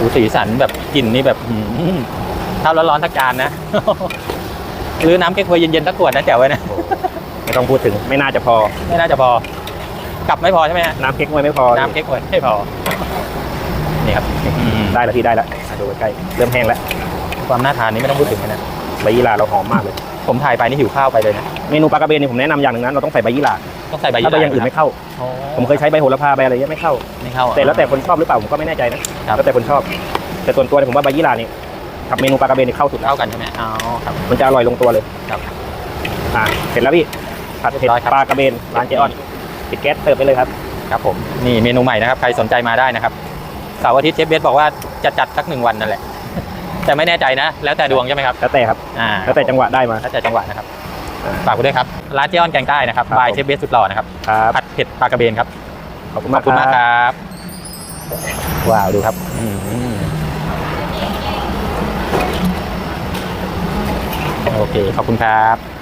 ดูสีสันแบบกลิ่นนี่แบบหืมถ้าร้อนๆสักจานนะ หรือน้ำเก๊กฮวยเย็นๆสักขวดนะแจ๋วไว้นะ ไม่ต้องพูดถึงไม่น่าจะพอ ไม่น่าจะพอ กลับไม่พอใช่ไหมฮะน้ำเค้กมวยไม่พอน้ำเก๊กฮวยไม่พอ นี่ครับอืมได้แล้วพี่ได้แล้วอะดูใกล้ๆเริ่มแห้งแล้ว ความน่าทานนี้ไม่ต้องพูดถึงเลยนะใบยี่หร่าเราหอมมากเลย ผมถ่ายไปนี่หิวข้าวไปเลยนะ เมนูปลากระเบนนี่ผมแนะนำอย่างหนึ่งนะเราต้องใส่ใบยี่หร่า ต้องใส่ใบถ้าใบอย่างอื่นไม่เข้าโอ้ผมเคยใช้ใบโหระพาใบอะไรเงี้ยไม่เข้า ไม่เข้า แต่แล้วแต่คนชอบหรือเปล่าผมก็ไม่แน่ใจนะครับแล้วแต่คนชอบ แต่ส่วนตัวเนี่ยผมว่าใบยี่หร่านี่กับเมนูปลากระเบนนี่เข้าสุดแล้วเข้ากันใช่ไหมอ๋อครับมันจะอร่อยลงตัวเลยครับอ่าเสร็จแล้วพี่ผัดเผ็ดเรียบร้อยครับปลากระเบนร้านเจออนปิดแก๊สเสิร์ฟไปเลยครับครับผมนี่เมนูใหม่นะครับใครสนใจมาได้นะครับเสาร์อาทิตย์เชฟเบสบอกว่าจะจัดสักหนึ่งวันนั่นแหละแต่ไม่แน่ใจนะ แล้วแต่ดวงใช่ไหมครับแล้วแต่ครับ อ่าแล้วแต่จังหวะได้มาแล้วแต่จังหวะนะครับอ่า ฝากไปด้วยครับร้านเจออนแกงใต้นะครับครับบายผมเชฟเบสสุดหล่อนะครับครับผัดเผ็ดปลากระเบนครับขอบคุณขมาอกบคุณมากคครับรับว้าวดูครับอืมโอเคขอบคุณครับ